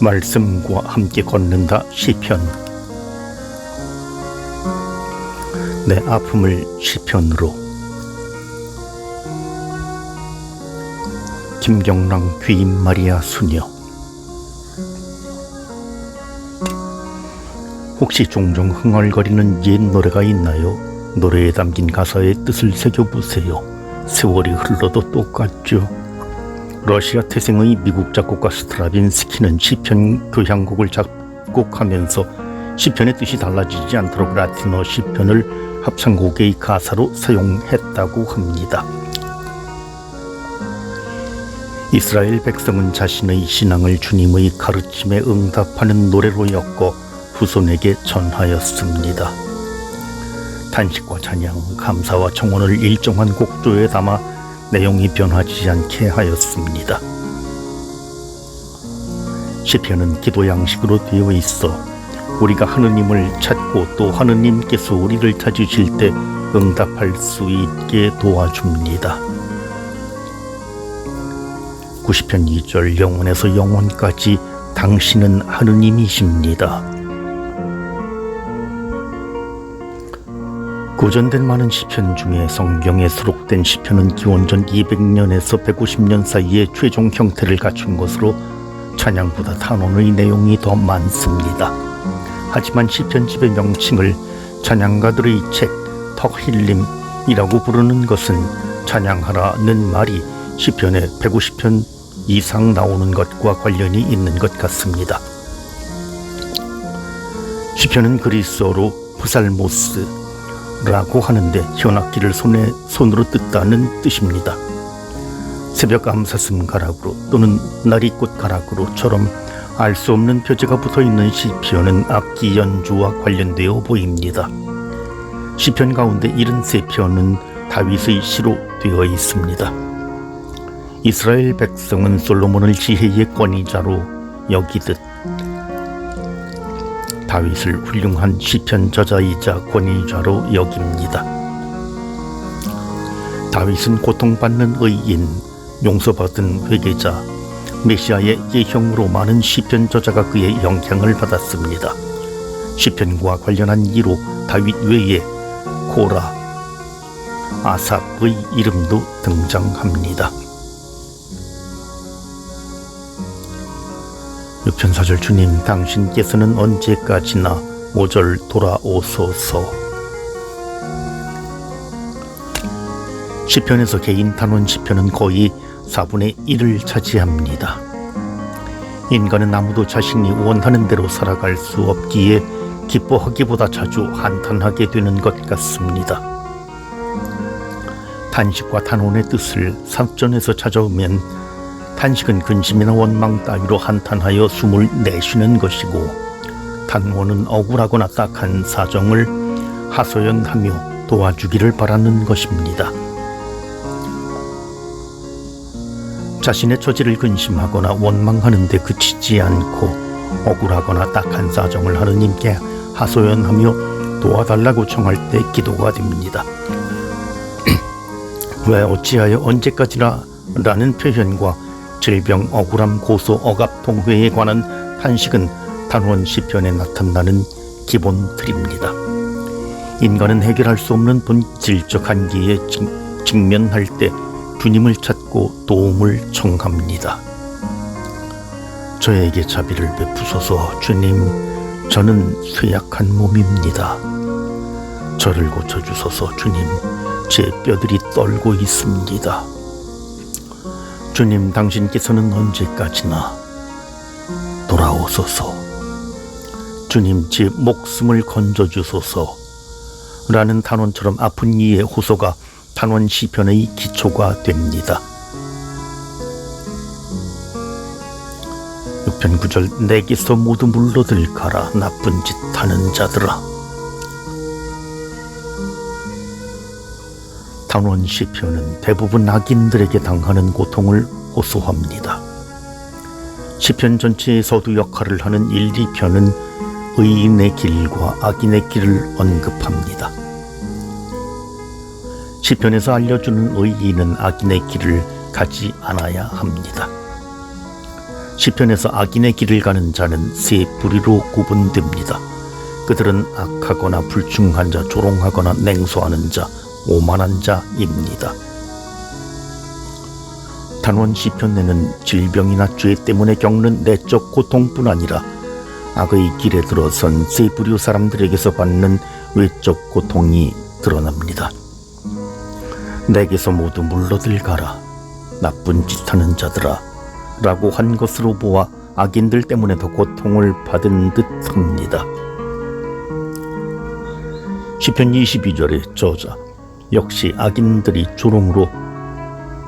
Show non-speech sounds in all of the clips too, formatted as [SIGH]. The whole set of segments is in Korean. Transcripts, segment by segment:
말씀과 함께 걷는다 시편 내 아픔을 시편으로 김경랑 귀인 마리아 수녀 혹시 종종 흥얼거리는 옛 노래가 있나요? 노래에 담긴 가사의 뜻을 새겨보세요. 세월이 흘러도 똑같죠. 러시아 태생의 미국 작곡가 스트라빈스키는 시편 교향곡을 작곡하면서 시편의 뜻이 달라지지 않도록 라틴어 시편을 합창곡의 가사로 사용했다고 합니다. 이스라엘 백성은 자신의 신앙을 주님의 가르침에 응답하는 노래로 엮어 후손에게 전하였습니다. 탄식과 찬양, 감사와 청원을 일정한 곡조에 담아 내용이 변하지 않게 하였습니다. 시편은 기도 양식으로 되어 있어 우리가 하느님을 찾고 또 하느님께서 우리를 찾으실 때 응답할 수 있게 도와줍니다. 90편 2절 영원에서 영원까지 당신은 하느님이십니다. 고전된 많은 시편 중에 성경에 수록된 시편은 기원전 200년에서 150년 사이에 최종 형태를 갖춘 것으로 찬양보다 탄원의 내용이 더 많습니다. 하지만 시편집의 명칭을 찬양가들의 책 턱힐림이라고 부르는 것은 찬양하라는 말이 시편에 150편 이상 나오는 것과 관련이 있는 것 같습니다. 시편은 그리스어로 프살모스 라고 하는데 현악기를 손에 손으로 뜯다는 뜻입니다. 새벽 암사슴 가락으로 또는 나리꽃 가락으로처럼 알 수 없는 표제가 붙어 있는 시편은 악기 연주와 관련되어 보입니다. 시편 가운데 73편은 다윗의 시로 되어 있습니다. 이스라엘 백성은 솔로몬을 지혜의 권위자로 여기듯 다윗을 훌륭한 시편 저자이자 권위자로 여깁니다. 다윗은 고통받는 의인, 용서받은 회개자, 메시아의 예형으로 많은 시편 저자가 그의 영향을 받았습니다. 시편과 관련한 이로 다윗 외에 코라, 아삽의 이름도 등장합니다. 6편 4절 주님 당신께서는 언제까지나 5절 돌아오소서 시편에서 개인 탄원 시편은 거의 4분의 1을 차지합니다. 인간은 아무도 자신이 원하는 대로 살아갈 수 없기에 기뻐하기보다 자주 한탄하게 되는 것 같습니다. 탄식과 탄원의 뜻을 삼전에서 찾아오면 탄식은 근심이나 원망 따위로 한탄하여 숨을 내쉬는 것이고 탄원은 억울하거나 딱한 사정을 하소연하며 도와주기를 바라는 것입니다. 자신의 처지를 근심하거나 원망하는 데 그치지 않고 억울하거나 딱한 사정을 하느님께 하소연하며 도와달라고 청할 때 기도가 됩니다. [CLEARS THROAT] 왜 어찌하여 언제까지나 라는 표현과 질병, 억울함, 고소, 억압, 통회에 관한 탄식은 단원 시편에 나타나는 기본 틀입니다. 인간은 해결할 수 없는 본질적 한계에 직면할 때 주님을 찾고 도움을 청합니다. 저에게 자비를 베푸소서 주님, 저는 쇠약한 몸입니다. 저를 고쳐주소서 주님, 제 뼈들이 떨고 있습니다. 주님, 당신께서는 언제까지나 돌아오소서. 주님, 제 목숨을 건져 주소서. 라는 단원처럼 아픈 이의 호소가 단원 시편의 기초가 됩니다. 6편 9절 내게서 모두 물러들 가라 나쁜 짓 하는 자들아 단원 시편은 대부분 악인들에게 당하는 고통을 호소합니다. 시편 전체의 서두 역할을 하는 1, 2편은 의인의 길과 악인의 길을 언급합니다. 시편에서 알려주는 의인은 악인의 길을 가지 않아야 합니다. 시편에서 악인의 길을 가는 자는 세 부리로 구분됩니다. 그들은 악하거나 불충한 자, 조롱하거나 냉소하는 자, 오만한 자입니다. 단원 시편에는 질병이나 죄 때문에 겪는 내적 고통뿐 아니라 악의 길에 들어선 세 부류 사람들에게서 받는 외적 고통이 드러납니다. 내게서 모두 물러들 가라. 나쁜 짓 하는 자들아. 라고 한 것으로 보아 악인들 때문에 더 고통을 받은 듯 합니다. 시편 22절의 저자 역시 악인들이 조롱으로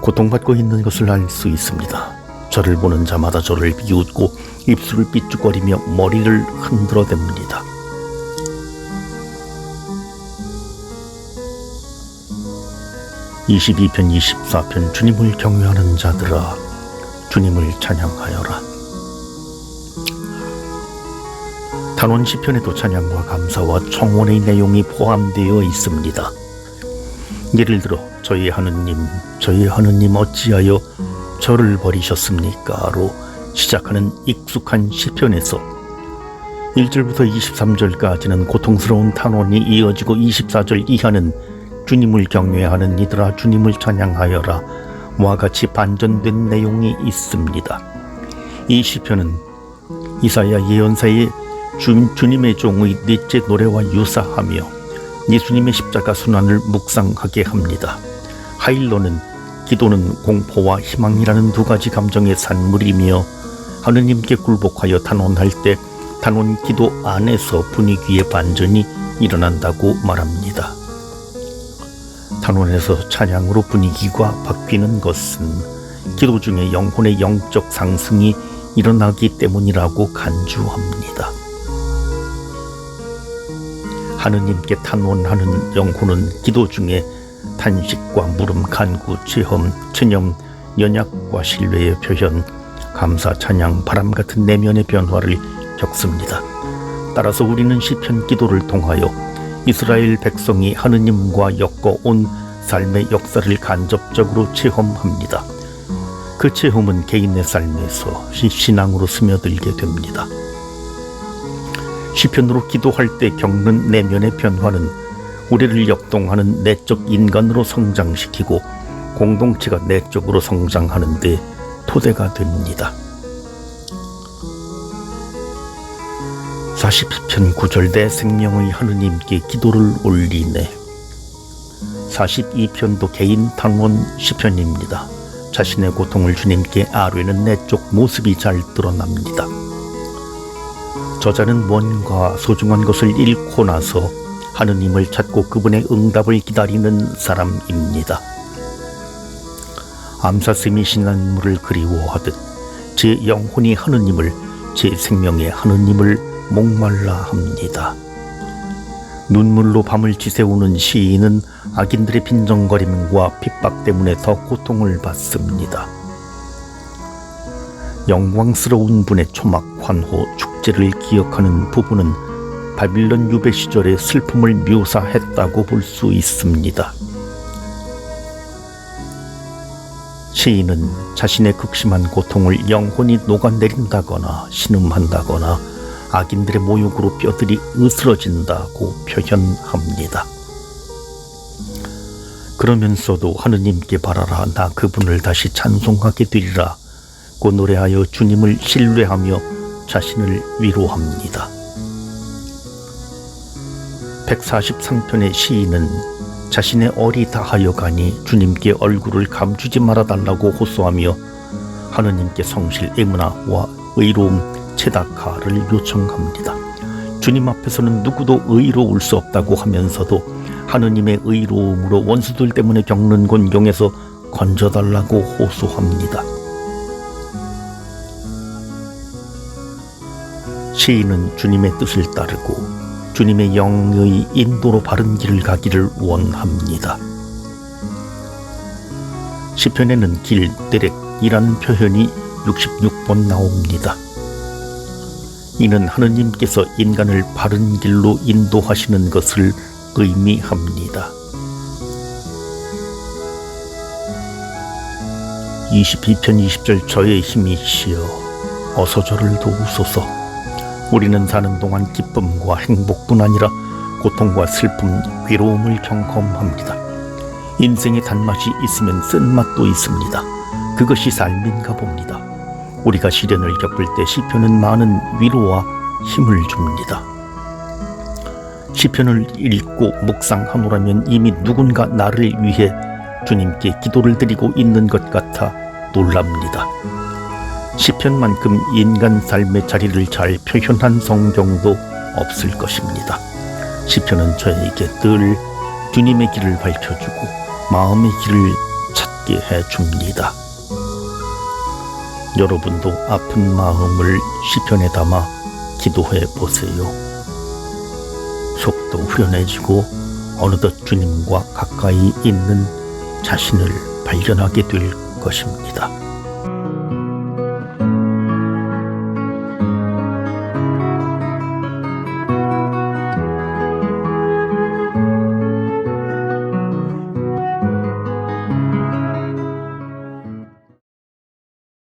고통받고 있는 것을 알 수 있습니다. 저를 보는 자마다 저를 비웃고 입술을 삐죽거리며 머리를 흔들어댑니다. (22편) (24편) 주님을 경외하는 자들아 주님을 찬양하여라 단원 시편에도 찬양과 감사와 청원의 내용이 포함되어 있습니다. 예를 들어 저희 하느님 저희 하느님 어찌하여 저를 버리셨습니까로 시작하는 익숙한 시편에서 1절부터 23절까지는 고통스러운 탄원이 이어지고 24절 이하는 주님을 경외하는 이들아 주님을 찬양하여라 와 같이 반전된 내용이 있습니다. 이 시편은 이사야 예언사의 주, 주님의 종의 넷째 노래와 유사하며 예수님의 십자가 순환을 묵상하게 합니다. 하일로는 기도는 공포와 희망이라는 두 가지 감정의 산물이며 하느님께 굴복하여 단원할 때 단원 기도 안에서 분위기의 반전이 일어난다고 말합니다. 단원에서 찬양으로 분위기가 바뀌는 것은 기도 중에 영혼의 영적 상승이 일어나기 때문이라고 간주합니다. 하느님께 탄원하는 영혼은 기도 중에 탄식과 물음, 간구, 체험, 체념, 연약과 신뢰의 표현, 감사, 찬양, 바람 같은 내면의 변화를 겪습니다. 따라서 우리는 시편 기도를 통하여 이스라엘 백성이 하느님과 엮어온 삶의 역사를 간접적으로 체험합니다. 그 체험은 개인의 삶에서 신앙으로 스며들게 됩니다. 시편으로 기도할 때 겪는 내면의 변화는 우리를 역동하는 내적 인간으로 성장시키고 공동체가 내적으로 성장하는 데 토대가 됩니다. 40편 9절 내 생명의 하느님께 기도를 올리네 42편도 개인 탄원 시편입니다. 자신의 고통을 주님께 아뢰는 내적 모습이 잘 드러납니다. 저자는 뭔가 소중한 것을 잃고 나서 하느님을 찾고 그분의 응답을 기다리는 사람입니다. 암사슴이 신난물을 그리워하듯 제 영혼이 하느님을 제 생명의 하느님을 목말라 합니다. 눈물로 밤을 지새우는 시인은 악인들의 빈정거림과 핍박 때문에 더 고통을 받습니다. 영광스러운 분의 초막 환호 축제를 기억하는 부분은 바빌론 유배 시절의 슬픔을 묘사했다고 볼 수 있습니다. 시인은 자신의 극심한 고통을 영혼이 녹아내린다거나 신음한다거나 악인들의 모욕으로 뼈들이 으스러진다고 표현합니다. 그러면서도 하느님께 바라라 나 그분을 다시 찬송하게 되리라 고 노래하여 주님을 신뢰하며 자신을 위로합니다. 143편의 시인은 자신의 얼이 다하여 가니 주님께 얼굴을 감추지 말아 달라고 호소하며 하느님께 성실 에무나와 의로움 체다카를 요청합니다. 주님 앞에서는 누구도 의로울 수 없다고 하면서도 하느님의 의로움으로 원수들 때문에 겪는 곤경에서 건져달라고 호소합니다. 시인은 주님의 뜻을 따르고 주님의 영의 인도로 바른 길을 가기를 원합니다. 시편에는 길, 데렉이라는 표현이 66번 나옵니다. 이는 하느님께서 인간을 바른 길로 인도하시는 것을 의미합니다. 22편 20절 저의 힘이시여 어서 저를 도우소서. 우리는 사는 동안 기쁨과 행복뿐 아니라 고통과 슬픔, 괴로움을 경험합니다. 인생의 단맛이 있으면 쓴맛도 있습니다. 그것이 삶인가 봅니다. 우리가 시련을 겪을 때 시편은 많은 위로와 힘을 줍니다. 시편을 읽고 묵상하노라면 이미 누군가 나를 위해 주님께 기도를 드리고 있는 것 같아 놀랍니다. 시편만큼 인간 삶의 자리를 잘 표현한 성경도 없을 것입니다. 시편은 저에게 늘 주님의 길을 밝혀주고 마음의 길을 찾게 해줍니다. 여러분도 아픈 마음을 시편에 담아 기도해 보세요. 속도 후련해지고 어느덧 주님과 가까이 있는 자신을 발견하게 될 것입니다.